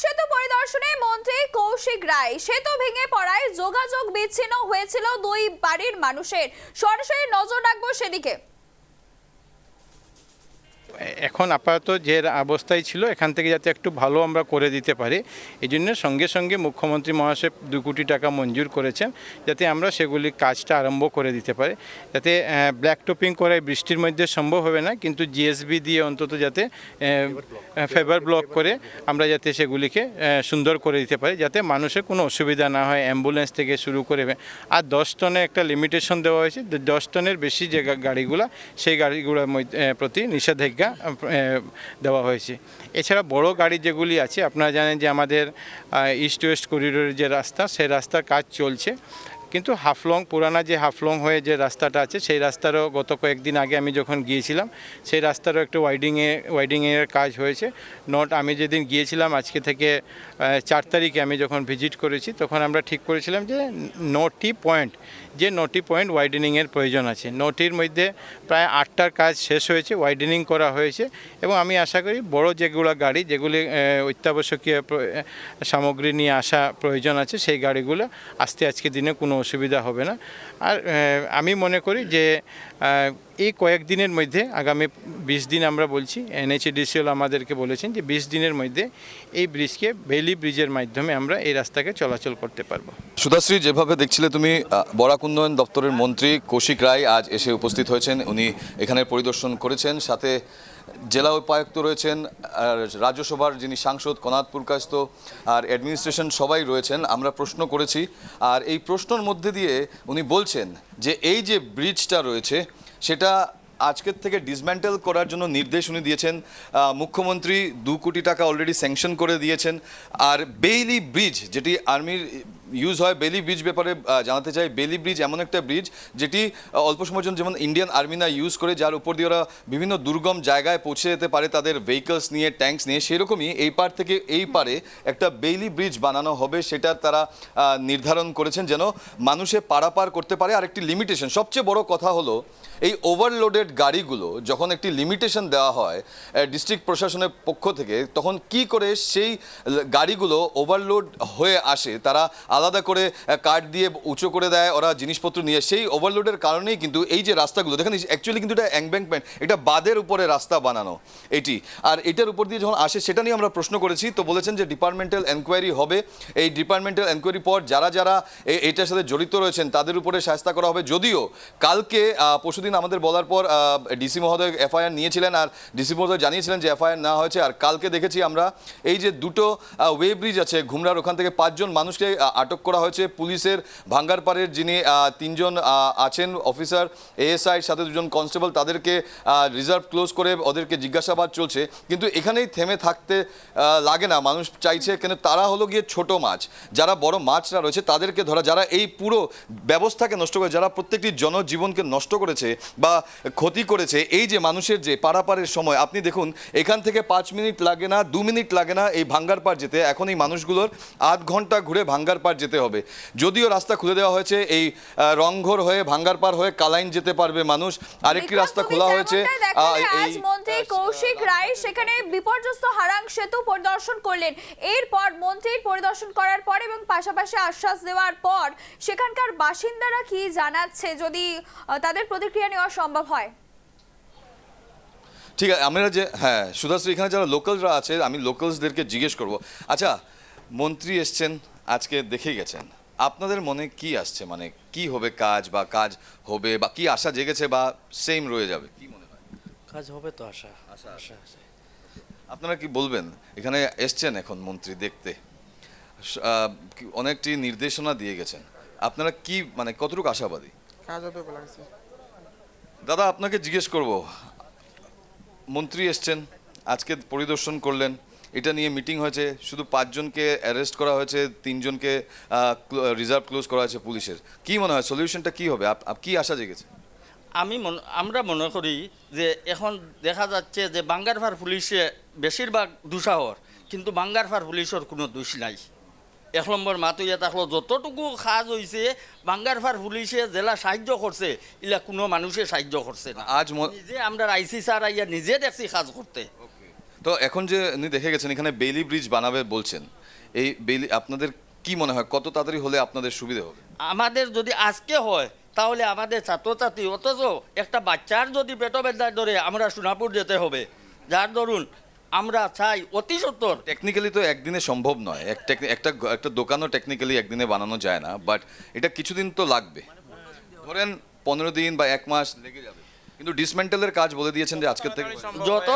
সেতু পরিদর্শনে মন্ত্রী কৌশিক রায়। সেতু ভেঙে পড়ায় যোগাযোগ বিচ্ছিন্ন হয়েছিল দুই বাড়ির মানুষের। সরাসরি নজর রাখব সেদিকে। এখন আপাতত যে অবস্থায় ছিল, এখান থেকে যাতে একটু ভালো আমরা করে দিতে পারি, এই জন্য সঙ্গে সঙ্গে মুখ্যমন্ত্রী মহাশয় দু কোটি টাকা মঞ্জুর করেছেন, যাতে আমরা সেগুলি কাজটা আরম্ভ করে দিতে পারি। যাতে ব্ল্যাক টপিং করে বৃষ্টির মধ্যে সম্ভব হবে না, কিন্তু জিএসবি দিয়ে অন্তত যাতে ফেভার ব্লক করে আমরা যাতে সেগুলিকে সুন্দর করে দিতে পারি, যাতে মানুষের কোনো অসুবিধা না হয় অ্যাম্বুলেন্স থেকে শুরু করে, আর দশ টনে একটা লিমিটেশন দেওয়া হয়েছে, দশ টনের বেশি যে গাড়িগুলা, সেই গাড়িগুলোর প্রতি নিষেধাজ্ঞা দেওয়া হয়েছে। এছাড়া বড় গাড়ি যেগুলি আছে, আপনারা জানেন যে আমাদের ইস্ট ওয়েস্ট করিডোরের যে রাস্তা, সেই রাস্তার কাজ চলছে। কিন্তু হাফলং, পুরানা যে হাফলং হয়ে যে রাস্তাটা আছে, সেই রাস্তারও গত কয়েকদিন আগে আমি যখন গিয়েছিলাম, সেই রাস্তারও একটু ওয়াইডিংয়ে ওয়াইডিংয়ের কাজ হয়েছে। নট আমি যেদিন গিয়েছিলাম, আজকে থেকে চার তারিখে আমি যখন ভিজিট করেছি, তখন আমরা ঠিক করেছিলাম যে নটি পয়েন্ট যে নটি পয়েন্ট ওয়াইডেনিংয়ের প্রয়োজন আছে। নটির মধ্যে প্রায় আটটার কাজ শেষ হয়েছে ওয়াইডেনিং করা হয়েছে এবং আমি আশা করি বড় যেগুলো গাড়ি, যেগুলি অত্যাবশ্যকীয় সামগ্রী নিয়ে আসা প্রয়োজন আছে, সেই গাড়িগুলো আসতে আজকে দিনে কোনো অসুবিধা হবে না। আর আমি মনে করি যে এই কয়েকদিনের মধ্যে, আগামী বিশ দিন আমরা বলছি এনএইচডিসিএল আমাদেরকে বলেছেন যে, বিশ দিনের মধ্যে এই ব্রিজকে বেলি ব্রিজের মাধ্যমে আমরা এই রাস্তাকে চলাচল করতে পারব। সুধাশ্রী, যেভাবে দেখছিলে তুমি বরাক উন্নয়ন দপ্তরের মন্ত্রী কৌশিক রায় আজ এসে উপস্থিত হয়েছেন। উনি এখানে পরিদর্শন করেছেন। সাথে জেলা উপায়ুক্ত রয়েছেন, আর রাজ্যসভার যিনি সাংসদ কনাথ পুরকাস্ত আর অ্যাডমিনিস্ট্রেশন সবাই রয়েছেন, আমরা প্রশ্ন করেছি। আর এই প্রশ্নের মধ্যে দিয়ে উনি বলছেন যে, এই যে ব্রিজটা রয়েছে, সেটা আজকের থেকে ডিসম্যান্টেল করার জন্য নির্দেশ উনি দিয়েছেন। মুখ্যমন্ত্রী দু কোটি টাকা অলরেডি স্যাংশন করে দিয়েছেন। আর বেইলি ব্রিজ যেটি আর্মির ইউজ হয় বেলি ব্রিজ ব্যাপারে জানাতে চাই। বেলি ব্রিজ এমন একটা ব্রিজ যেটি অল্প সময়ের জন্য যেমন ইন্ডিয়ান আর্মি না ইউজ করে, যার উপর দিয়ে ওরা বিভিন্ন দুর্গম জায়গায় পৌঁছে যেতে পারে তাদের ভেহিকলস নিয়ে ট্যাঙ্কস নিয়ে, সেরকমই এই পার থেকে এই পারে একটা বেইলি ব্রিজ বানানো হবে, সেটা তারা নির্ধারণ করেছেন যেন মানুষে পারাপার করতে পারে। আর একটি লিমিটেশন সবচেয়ে বড় কথা হলো এই ওভারলোডেড গাড়িগুলো, যখন একটি লিমিটেশন দেওয়া হয় ডিস্ট্রিক্ট প্রশাসনের পক্ষ থেকে, তখন কি করে সেই গাড়িগুলো ওভারলোড হয়ে আসে, তারা আলাদা করে কার্ড দিয়ে উঁচু করে দেয় ওরা জিনিসপত্র নিয়ে সেই ওভারলোডের কারণেই কিন্তু এই যে রাস্তাগুলো দেখেন অ্যাকচুয়ালি কিন্তু এটা এম্ব্যাঙ্কমেন্ট এটা বাদের উপরে রাস্তা বানানো এটি। আর এটার উপর দিয়ে যখন আসে সেটা নিয়ে আমরা প্রশ্ন করেছি তো বলেছেন যে ডিপার্টমেন্টাল এনকোয়ারি হবে। এই ডিপার্টমেন্টাল এনকোয়ারি পর যারা যারা এটার সাথে জড়িত রয়েছেন তাদের উপরে শাস্তা করা হবে। যদিও কালকে পরশুদিন আমাদের বলার পর ডিসি মহোদয় এফআইআর নিয়েছিলেন আর ডিসি মহোদয় জানিয়েছিলেন যে এফআইআর না হয়েছে। আর কালকে দেখেছি আমরা এই যে দুটো ওয়ে ব্রিজ আছে ঘুমরার ওখান থেকে পাঁচজন মানুষকে আহ, আটক করা হয়েছে পুলিশের ভাঙ্গারপাড়ের যিনি তিনজন আছেন অফিসার, এএসআই সাথে দুজন কনস্টেবল, তাদেরকে রিজার্ভ ক্লোজ করে ওদেরকে জিজ্ঞাসাবাদ চলছে। কিন্তু এখানেই থেমে থাকতে লাগে না। মানুষ চাইছে কেন তারা হলো গিয়ে ছোট মাছ। যারা বড় মাছরা রয়েছে তাদেরকে ধরা, যারা এই পুরো ব্যবস্থাকে নষ্ট করে, যারা প্রত্যেকটি জনজীবনকে নষ্ট করেছে বা ক্ষতি করেছে, এই যে মানুষের যে পারাপারের সময়, আপনি দেখুন, এখান থেকে পাঁচ মিনিট লাগে না, দু মিনিট লাগে না এই ভাঙ্গার পার যেতে। এখন এই মানুষগুলোর আধ ঘণ্টা ঘুরে ভাঙ্গার পার যেতে হবে। যদিও রাস্তা খুলে দেওয়া হয়েছে এই রংঘর হয়ে ভাঙ্গার পার হয়ে কালাইন যেতে পারবে মানুষ। আরেকটি রাস্তা খোলা হয়েছে মন্ত্রী কৌশিক রায় সেখানে বিপর্যস্ত হারাং সেতু পরিদর্শন করলেন। এরপর মন্ত্রীর পরিদর্শন করার পর এবং পাশাপাশি আশ্বাস দেওয়ার পর সেখানকার বাসিন্দারা কি জানাচ্ছে যদি তাদের প্রতিক্রিয়া নেওয়া সম্ভব হয়? ঠিক আছে আমরা যে হ্যাঁ সুধাশ্রী এখানে যারা লোকালরা আছে আমি লোকালসদেরকে জিজ্ঞেস করব। আচ্ছা মন্ত্রী এসছেন আজকে দেখে গেছেন। আপনাদের মনে কি আসছে? মানে কি হবে কাজ বা কাজ হবে বা কি আশা জেগেছে বা সেম রয়ে যাবে? কি মনে হয়? কাজ হবে তো আশা। আশা আশা আপনারা কি বলবেন? এখানে এসছেন এখন মন্ত্রী দেখতে। অনেকটি নির্দেশনা দিয়ে গেছেন। আপনারা কি মানে কতটুকু আশাবাদী? কাজ হবে দাদা আপনাকে জিজ্ঞেস করব। মন্ত্রী এসছেন আজকে পরিদর্শন করলেন। এটা নিয়ে মিটিং হয়েছে শুধু পাঁচজনকে অ্যারেস্ট করা হয়েছে তিনজনকে রিজার্ভ ক্লোজ করা হয়েছে পুলিশের। কি মনে হয় সলিউশনটা কি হবে? কি আশা জেগেছে? আমি মন- আমরা মনে করি যে এখন দেখা যাচ্ছে যে বাঙ্গারফার পুলিশে বেশিরভাগ দুঃসাহর কিন্তু বাঙ্গারফার পুলিশের কোনো দোষ নাই। এক নম্বর মাতুইয়া থাকল যতটুকু কাজ হয়েছে বাঙ্গারফার পুলিশে জেলা সাহায্য করছে ইলা কোনো মানুষে সাহায্য করছে না। আজ নিজে আমরা আইসি স্যার আইয়া নিজে দেখছি কাজ করতে। তো এখন যে উনি দেখে গেছেন এখানে বেইলি ব্রিজ বানাবে বলছেন এই বেইলি আপনাদের কি মনে হয় কত তাড়াতাড়ি হলে আপনাদের সুবিধা হবে? আমাদের যদি আজকে হয় তাহলে আমাদের ছাত্রছাত্রী অথচ একটা বাচ্চার যদি পেটো ব্যথার ধরে আমরা সোনাপুর যেতে হবে। যার ধরুন আমরা চাই অতি সত্তর। টেকনিক্যালি তো একদিনে সম্ভব নয়। এক একটা একটা দোকানও টেকনিক্যালি একদিনে বানানো যায় না বাট এটা কিছুদিন তো লাগবে। ধরেন পনেরো দিন বা এক মাস লেগে যাবে। কিন্তু ডিসমেন্টেলের কাজ বলে দিয়েছেন যে আজকের থেকে যত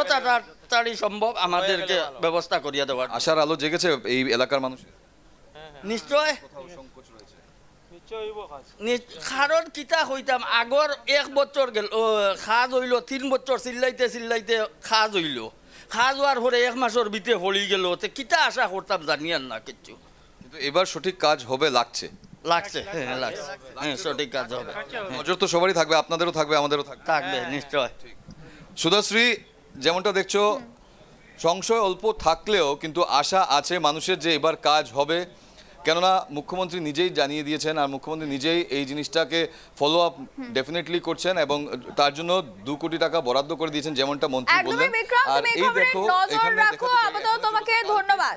তাড়াতাড়ি সম্ভব আমাদেরকে ব্যবস্থা করিয়া দেওয়ার। আশার আলো জেগেছে এই এলাকার মানুষ? নিশ্চয়। নি- কারণ কিতা হইতাম? আগর এক বছর গেল খাজ হইল তিন বছর চিল্লাইতে চিল্লাইতে খাজ হইল। খাজ হওয়ার পরে এক মাসের ভিতরে হলি গেল। তে কিতা আশা করতাম জানি আর না কিচ্ছু। কিন্তু এবার সঠিক কাজ হবে লাগছে। লাগছে হ্যাঁ লাগছে হ্যাঁ সঠিক কাজ হবে। নজর তো সবারই থাকবে আপনাদেরও থাকবে আমাদেরও থাকবে। থাকবে নিশ্চয়। সুধাশ্রী যেমনটা দেখছ সংশয় অল্প থাকলেও কিন্তু আশা আছে মানুষের যে এবার কাজ হবে। কেননা মুখ্যমন্ত্রী নিজেই জানিয়ে দিয়েছেন আর মুখ্যমন্ত্রী নিজেই এই জিনিসটাকে ফলো আপ ডেফিনেটলি করছেন এবং তার জন্য দু কোটি টাকা বরাদ্দ করে দিয়েছেন যেমনটা মন্ত্রী বললেন। আর এই দেখো এখানে দেখো তোমাকে ধন্যবাদ।